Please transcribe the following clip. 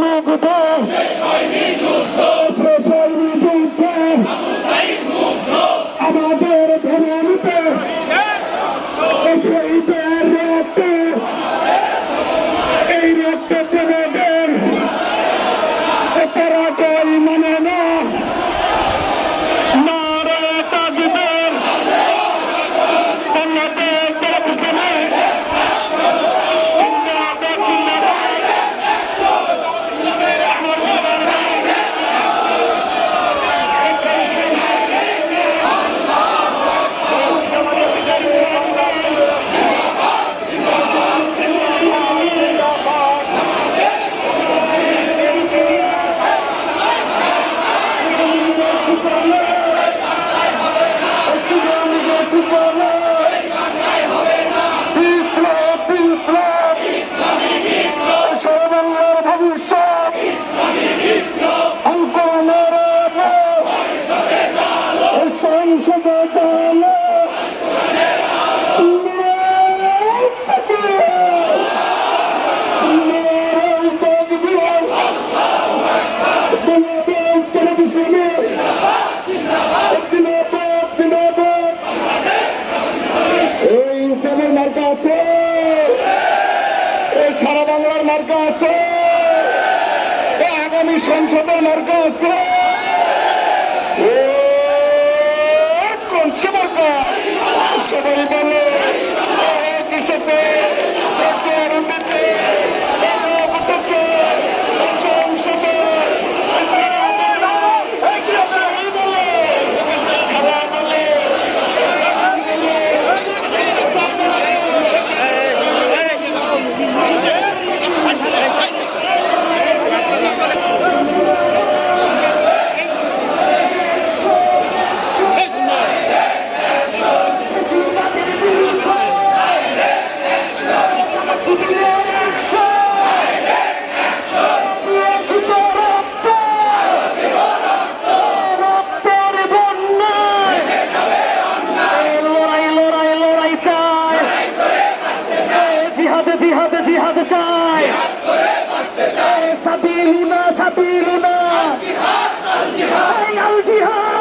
মুগ্ধ শেষ হয়নি যুদ্ধ শেষ হয়নি যুদ্ধ। আবু সাইদ আমাদের ধর্মতে এই রক্ত এই ইনসাফের মার্কা আছে। এই সারা বাংলার মার্কা আছে। আগামী সংসদের মার্কা আছে। সবাই বাঁচতে চাই সাবিলুনা সাবিলুনা আল জিহাদ আল জিহাদ।